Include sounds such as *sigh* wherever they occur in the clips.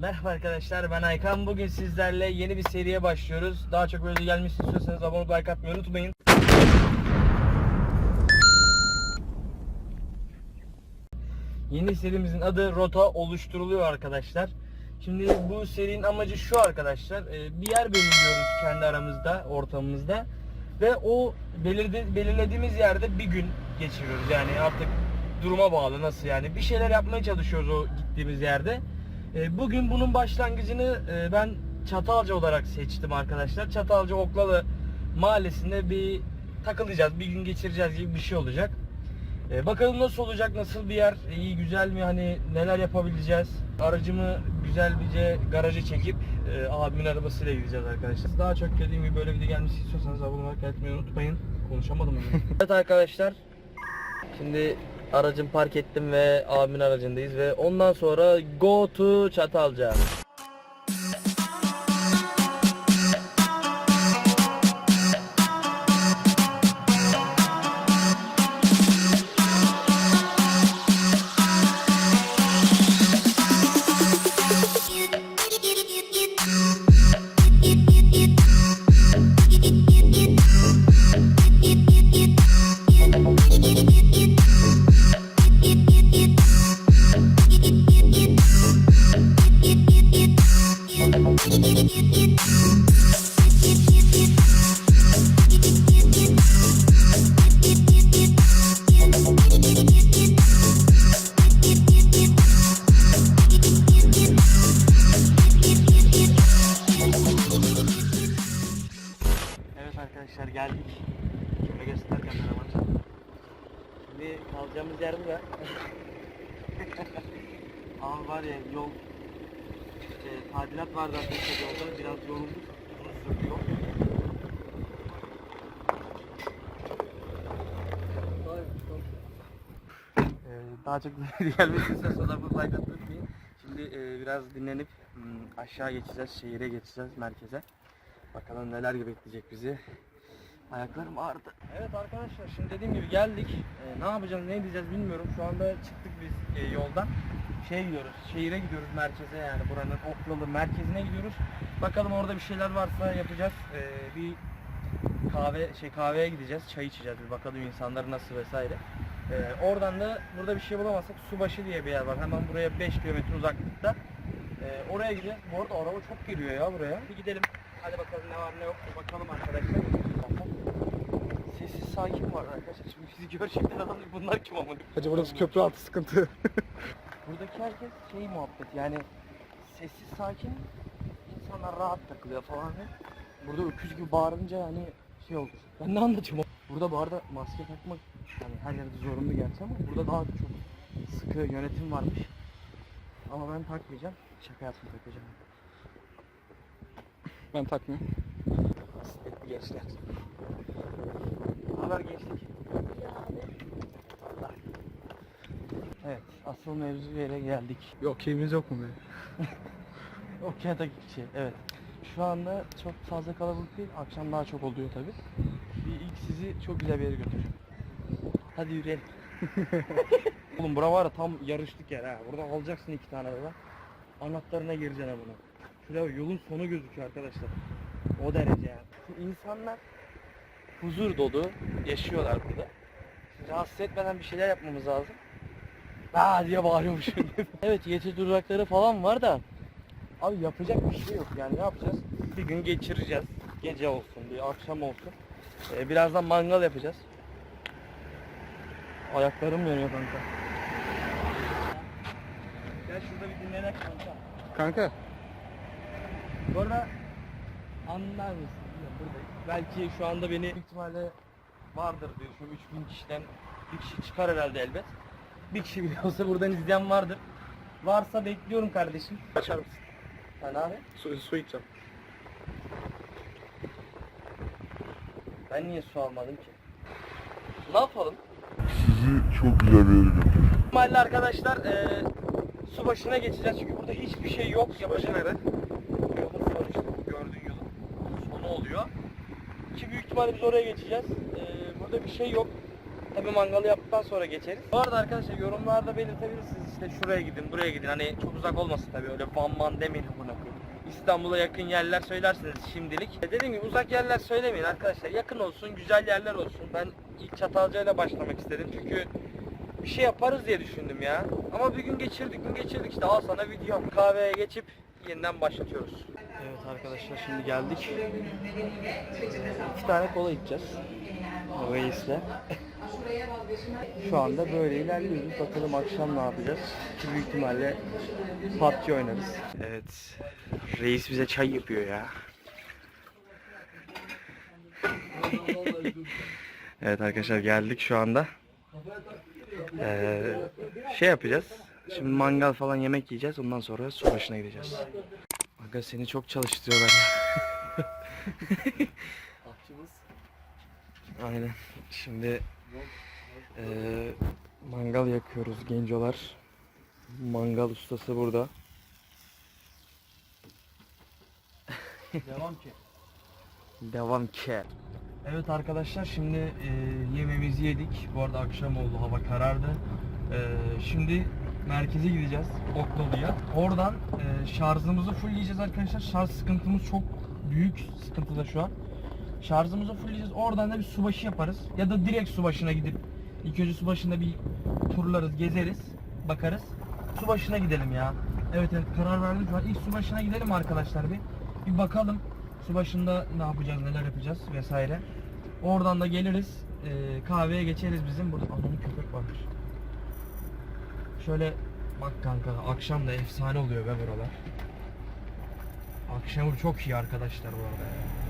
Merhaba arkadaşlar ben Aykan. Bugün sizlerle yeni bir seriye başlıyoruz. Daha çok böyle gelmesini istiyorsanız abone olup like atmayı unutmayın. Yeni serimizin adı Rota oluşturuluyor arkadaşlar. Şimdi bu serinin amacı şu arkadaşlar. e, Bir yer belirliyoruz kendi aramızda, ortamımızda. Ve o belirdi, belirlediğimiz yerde bir gün geçiriyoruz. Yani artık duruma bağlı nasıl yani. Bir şeyler yapmaya çalışıyoruz o gittiğimiz yerde. E, Bugün bunun başlangıcını e, ben Çatalca olarak seçtim arkadaşlar. Çatalca Oklalı mahallesinde bir takılacağız, bir gün geçireceğiz gibi bir şey olacak. E, bakalım nasıl olacak, nasıl bir yer, iyi güzel mi, hani neler yapabileceğiz. Aracımı güzelce garaja çekip e, abimin arabasıyla gideceğiz arkadaşlar. Daha çok dediğim gibi böyle video gelmesi istiyorsanız abone olmayı unutmayın. Konuşamadım bugün. *laughs* evet arkadaşlar, şimdi aracımı park ettim ve abimin aracındayız ve ondan sonra go to Çatalca. Ama var ya yol e, tadilat vardı arkadaşlar yolda biraz yorulduk. Bunu sürüyor. Ee, daha çok istiyorsanız *laughs* abone like atmayı unutmayın. Şimdi e, biraz dinlenip hmm, aşağı geçeceğiz, şehire geçeceğiz, merkeze. Bakalım neler bekleyecek bizi. Ayaklarım ağrıdı. Evet arkadaşlar şimdi dediğim gibi geldik. Ee, ne yapacağız, ne edeceğiz bilmiyorum. Şu anda çıktık biz e, yoldan. Şey gidiyoruz, şehire gidiyoruz merkeze yani buranın Oklalı merkezine gidiyoruz. Bakalım orada bir şeyler varsa yapacağız. Ee, bir kahve şey kahveye gideceğiz, çay içeceğiz bir bakalım insanlar nasıl vesaire. Ee, oradan da burada bir şey bulamazsak Subaşı diye bir yer var. Hemen buraya 5 kilometre uzaklıkta. Ee, oraya gideceğiz. Bu arada araba çok geliyor ya buraya. Bir gidelim. Hadi bakalım ne var ne yok. Bakalım arkadaşlar. Sessiz sakin var arkadaşlar. Şimdi bizi görecekler adam bunlar kim ama. Hacı burası köprü altı sıkıntı. *laughs* Buradaki herkes şey muhabbet yani sessiz sakin insanlar rahat takılıyor falan. Burada öküz gibi bağırınca hani şey oldu. Ben ne anlatıyorum? Burada bu arada maske takmak yani her yerde zorunlu gerçi ama burada daha çok sıkı yönetim varmış. Ama ben takmayacağım. Şaka yaptım takacağım. Ben takmıyorum. Bisikletli gençler. Haber gençlik? Allah. Evet, asıl mevzu yere geldik. Yok keyfimiz yok mu be? *laughs* Okey'deki şey, evet. Şu anda çok fazla kalabalık değil, akşam daha çok oluyor tabi. Bir ilk sizi çok güzel bir yere götüreceğim. Hadi yürüyelim. *laughs* Oğlum bura var ya tam yarışlık yer ha. Burada alacaksın iki tane araba. Anahtarına gireceksin bunu. Şuraya yolun sonu gözüküyor arkadaşlar. O derece yani. İnsanlar huzur dolu yaşıyorlar burada. Rahatsız etmeden bir şeyler yapmamız lazım. Aa diye bağırıyormuş. *laughs* evet geçici durakları falan var da Abi yapacak bir şey yok yani ne yapacağız? Bir gün geçireceğiz. Gece olsun, bir akşam olsun. Ee, birazdan mangal yapacağız. Ayaklarım yanıyor kanka. Gel şurada bir dinlenek kanka. Kanka Bu arada anlar mısın? Buradayım. Belki şu anda beni ihtimalle vardır diye düşünüyorum. 3000 kişiden bir kişi çıkar herhalde elbet. Bir kişi bile olsa buradan izleyen vardır. Varsa bekliyorum kardeşim. açar mısın? Sen abi? Su, su içeceğim. Ben niye su almadım ki? Ne yapalım? sizi çok güzel bir yere. Normalde arkadaşlar eee su başına geçeceğiz çünkü burada hiçbir şey yok. Yapacak nere? Yolun sonu işte bu gördüğün yolun sonu oluyor. Ki büyük ihtimalle biz oraya geçeceğiz. Eee, burada bir şey yok. Tabii mangalı yaptıktan sonra geçeriz. Bu arada arkadaşlar yorumlarda belirtebilirsiniz işte şuraya gidin, buraya gidin. Hani çok uzak olmasın tabii öyle van man demeyin buna. İstanbul'a yakın yerler söylersiniz şimdilik. E, Dediğim gibi uzak yerler söylemeyin arkadaşlar. Yakın olsun, güzel yerler olsun. Ben ilk Çatalca'yla başlamak istedim çünkü bir şey yaparız diye düşündüm ya. Ama bir gün geçirdik, gün geçirdik işte al sana video. Kahveye geçip yeniden başlatıyoruz. Evet arkadaşlar şimdi geldik. İki tane kola içeceğiz. Reis'le. Şu anda böyle ilerliyoruz. Bakalım akşam ne yapacağız. Ki büyük ihtimalle PUBG oynarız. Evet. Reis bize çay yapıyor ya. *laughs* evet arkadaşlar geldik şu anda. Ee, şey yapacağız. Şimdi mangal falan yemek yiyeceğiz. Ondan sonra su başına gideceğiz. Aga seni çok çalıştırıyorlar ya. *laughs* Aynen. Şimdi eee, mangal yakıyoruz gencolar. Mangal ustası burada. Devam ki. Devam ki. Evet arkadaşlar şimdi eee, yemeğimizi yedik. Bu arada akşam oldu hava karardı. Eee, şimdi merkeze gideceğiz Okdolu'ya. Oradan eee, şarjımızı fullleyeceğiz arkadaşlar. Şarj sıkıntımız çok büyük sıkıntıda şu an. Şarjımızı fullleyeceğiz. Oradan da bir subaşı yaparız. Ya da direkt subaşına gidip ilk önce subaşında bir turlarız, gezeriz, bakarız. Subaşına gidelim ya. Evet evet karar verdik. var. İlk subaşına gidelim arkadaşlar bir. Bir bakalım. Subaşında ne yapacağız, neler yapacağız vesaire. Oradan da geliriz. eee, kahveye geçeriz bizim. Burada ananın köpek varmış. Şöyle bak kanka akşam da efsane oluyor be buralar. Akşamı çok iyi arkadaşlar bu arada ya.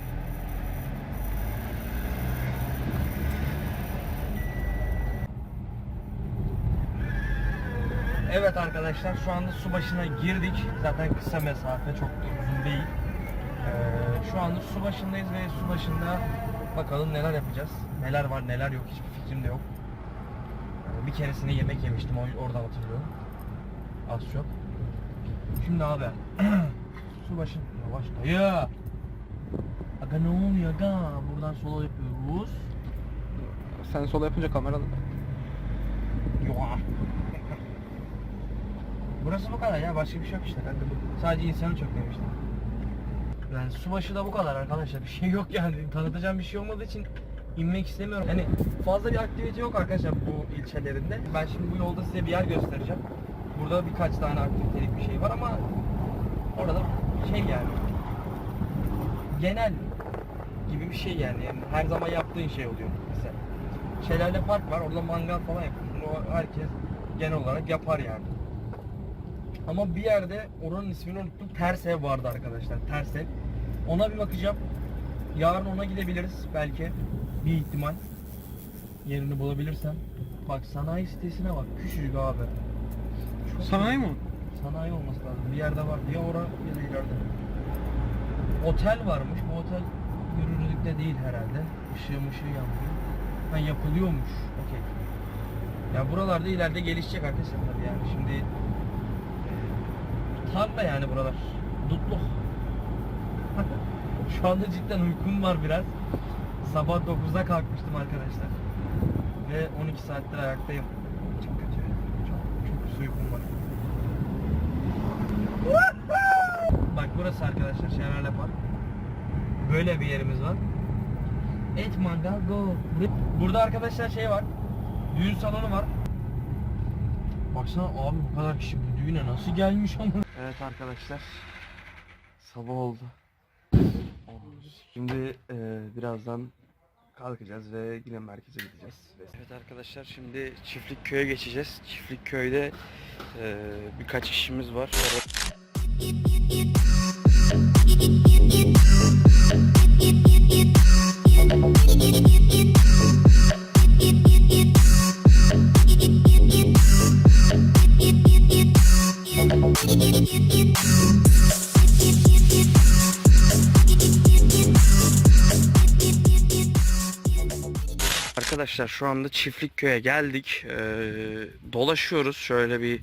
Evet arkadaşlar şu anda su başına girdik. Zaten kısa mesafe çok da uzun değil. Ee, şu anda su başındayız ve su başında bakalım neler yapacağız. Neler var neler yok hiçbir fikrim de yok. Ee, bir keresinde yemek yemiştim oradan hatırlıyorum. Az çok. Şimdi abi *clears throat* su başın yavaş dayı. Aga ne oluyor aga? Buradan sola yapıyoruz. Sen sola yapınca kameralı. Yuva. Burası bu kadar ya başka bir şey yok işte. Sadece insanı çok demiştim. Yani su başı da bu kadar arkadaşlar. Bir şey yok yani. *laughs* Tanıtacağım bir şey olmadığı için inmek istemiyorum. Yani fazla bir aktivite yok arkadaşlar bu ilçelerinde. Ben şimdi bu yolda size bir yer göstereceğim. Burada birkaç tane aktivitelik bir şey var ama orada şey yani genel gibi bir şey yani. yani her zaman yaptığın şey oluyor mesela. Şelale Park var. Orada mangal falan yapıyorsun. O herkes genel olarak yapar yani. Ama bir yerde oranın ismini unuttum. Ters ev vardı arkadaşlar. Ters ev. Ona bir bakacağım. Yarın ona gidebiliriz belki. Bir ihtimal. Yerini bulabilirsem. Bak sanayi sitesine bak. Küçücük abi. Çok Sanayi mi? Sanayi olması lazım. Bir yerde var. Ya ora ya da ileride. Otel varmış. Bu otel yürürlükte değil herhalde. Işığı mışığı yanmıyor. Ha yapılıyormuş. Okey. Ya buralarda ileride gelişecek arkadaşlar tabii yani. Şimdi tarla yani buralar. Dutluk. *laughs* Şu anda cidden uykum var biraz. Sabah 9'da kalkmıştım arkadaşlar. Ve 12 saattir ayaktayım. Çok kötü. Çok, çok uykum var. Bak burası arkadaşlar Şelale Park. Böyle bir yerimiz var. Et mangal go. Burada arkadaşlar şey var. Düğün salonu var. Baksana abi bu kadar kişi düğüne nasıl gelmiş ama. Evet arkadaşlar. Sabah oldu. Şimdi e, birazdan kalkacağız ve yine merkeze gideceğiz. Evet arkadaşlar şimdi Çiftlik Köy'e geçeceğiz. Çiftlik Köy'de e, birkaç işimiz var. Arkadaşlar şu anda Çiftlik Köy'e geldik. Ee, dolaşıyoruz. Şöyle bir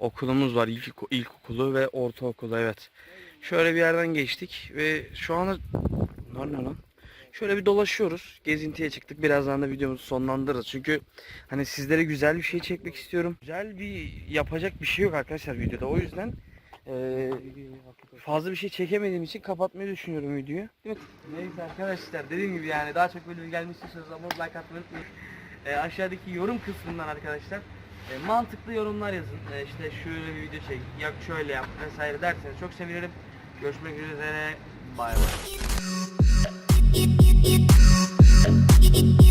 okulumuz var. İlk, ilkokulu ve ortaokulu evet. Şöyle bir yerden geçtik ve şu anda ne lan? Şöyle bir dolaşıyoruz. Gezintiye çıktık. Birazdan da videomuzu sonlandırırız. Çünkü hani sizlere güzel bir şey çekmek istiyorum. Güzel bir yapacak bir şey yok arkadaşlar videoda. O yüzden eee, fazla bir şey çekemediğim için kapatmayı düşünüyorum videoyu. Neyse arkadaşlar dediğim gibi yani daha çok bölüm gelmiş ama like atmayı unutmayın. Eee, aşağıdaki yorum kısmından arkadaşlar e, mantıklı yorumlar yazın. E, işte şöyle bir video çek, ya şöyle yap vesaire derseniz çok sevinirim. Görüşmek üzere. Bay bay. you, you.